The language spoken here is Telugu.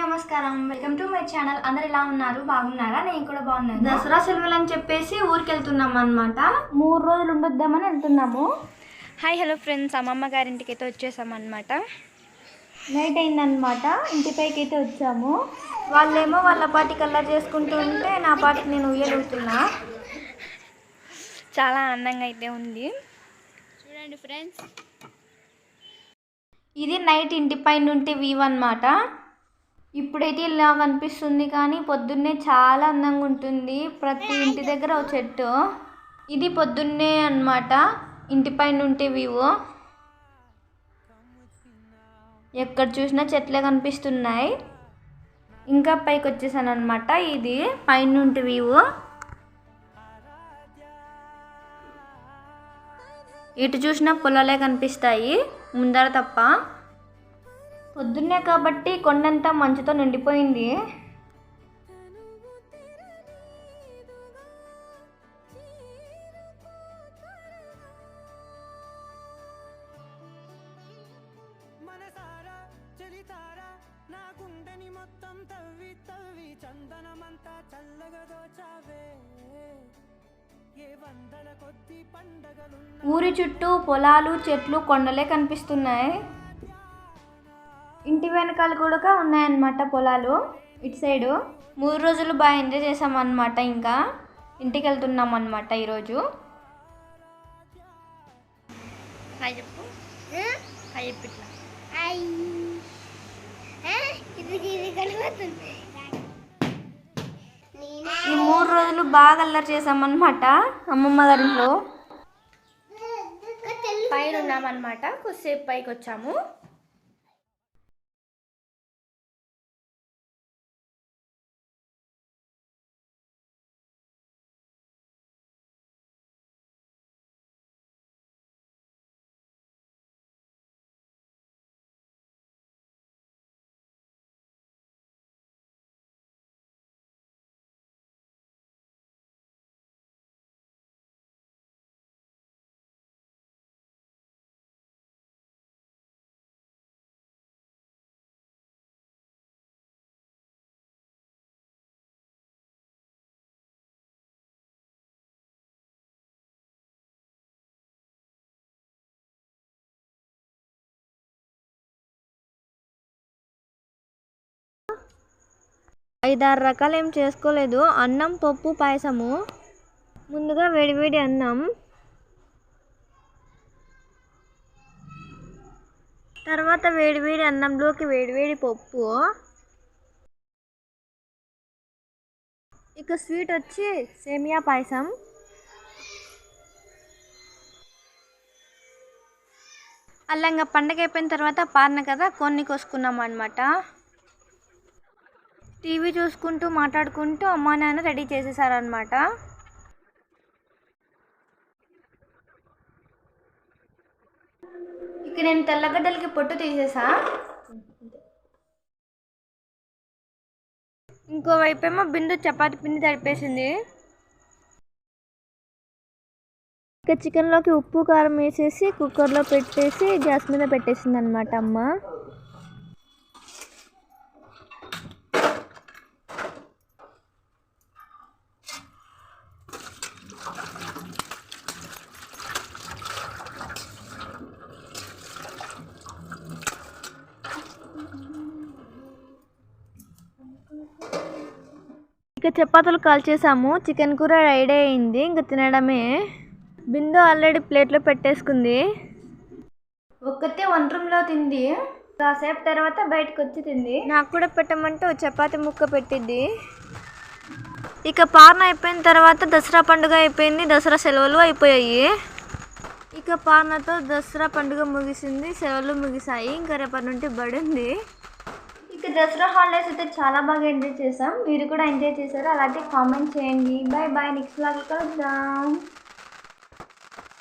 నమస్కారం. వెల్కమ్ టు మై ఛానల్ అందరు ఎలా ఉన్నారు? బాగున్నారా? నేను కూడా బాగున్నాను. దసరా సెలవులు అని చెప్పేసి ఊరికి వెళ్తున్నాం అనమాట మూడు రోజులు ఉండొద్దామని వెళ్తున్నాము. హాయ్ హలో ఫ్రెండ్స్ అమ్మమ్మ గారింటికి అయితే వచ్చేసాం అనమాట నైట్ అయిందనమాట ఇంటిపైకి అయితే వచ్చాము. వాళ్ళేమో వాళ్ళ పాటి కలర్ చేసుకుంటూ ఉంటే నా పాటికి నేను ఉయ్యలుగుతున్నా చాలా ఆనందంగా అయితే ఉంది. చూడండి ఫ్రెండ్స్ ఇది నైట్ ఇంటిపై నుండి వ్యూ అనమాట ఇప్పుడైతే ఇలా కనిపిస్తుంది కానీ పొద్దున్నే చాలా అందంగా ఉంటుంది. ప్రతి ఇంటి దగ్గర ఒక చెట్టు. ఇది పొద్దున్నే అన్నమాట. ఇంటిపైన ఉంటే వ్యూ ఎక్కడ చూసినా చెట్లే కనిపిస్తున్నాయి. ఇంకా పైకి వచ్చేసాను అనమాట ఇది పైనుంటి వ్యూ ఇటు చూసినా పొలాలే కనిపిస్తాయి. ముందర తప్ప. పొద్దున్నే కాబట్టి కొండంతా మంచుతో నిండిపోయింది. ఊరి చుట్టూ పొలాలు చెట్లు కొండలే కనిపిస్తున్నాయి. ఇంటి వెనకాల కూడా ఉన్నాయన్నమాట పొలాలు ఇటు సైడు మూడు రోజులు బాగా ఎంజాయ్ చేసామన్నమాట ఇంకా ఇంటికి వెళ్తున్నాం అనమాట ఈరోజు హాయ్ చెప్పు హాయ్ చెప్పు ఇట్లా ఈ మూడు రోజులు బాగా అల్లరి చేసామన్నమాట అమ్మమ్మ గారింట్లో పైన ఉన్నామన్నమాట కొద్దిసేపు పైకి వచ్చాము ఐదారు రకాలు ఏం చేసుకోలేదు. అన్నం పప్పు పాయసము. ముందుగా వేడివేడి అన్నం. తర్వాత వేడివేడి అన్నంలోకి వేడివేడి పప్పు. ఇక స్వీట్ వచ్చి సేమియా పాయసం. అల్లంగా పండగ అయిపోయిన తర్వాత పారిన కదా కొన్ని కోసుకున్నాం అనమాట టీవీ చూసుకుంటూ మాట్లాడుకుంటూ అమ్మా నాన్న రెడీ చేసేసారనమాట ఇక నేను తెల్లగడ్డలకి పొట్టు తీసేసా. ఇంకోవైపు ఏమో బిందు చపాతి పిండి తడిపేసింది. ఇక చికెన్లోకి ఉప్పు కారం వేసేసి కుక్కర్లో పెట్టేసి గ్యాస్ మీద పెట్టేసింది అనమాట అమ్మ. ఇక చపాతీలు కాల్ చేసాము చికెన్ కూర రెడీ అయింది. ఇంకా తినడమే. బిందు ఆల్రెడీ ప్లేట్లో పెట్టేసుకుంది. ఒక్కతే వన్ రూమ్లో తింది. కాసేపు తర్వాత బయటకు వచ్చి తింది. నాకు కూడా పెట్టమంటే చపాతి ముక్క పెట్టింది ఇక పాలన అయిపోయిన తర్వాత దసరా పండుగ అయిపోయింది. దసరా సెలవులు అయిపోయాయి. ఇక పాలనతో దసరా పండుగ ముగిసింది. సెలవులు ముగిసాయి. ఇంకా రేపటి నుండి బడి ఉంది ఇక దసరా హాలిడేస్ అయితే చాలా బాగా ఎంజాయ్ చేసాం మీరు కూడా ఎంజాయ్ చేశారు. అలాగే కామెంట్ చేయండి. బాయ్ బాయ్ నెక్స్ట్ లాగా కలుద్దాం.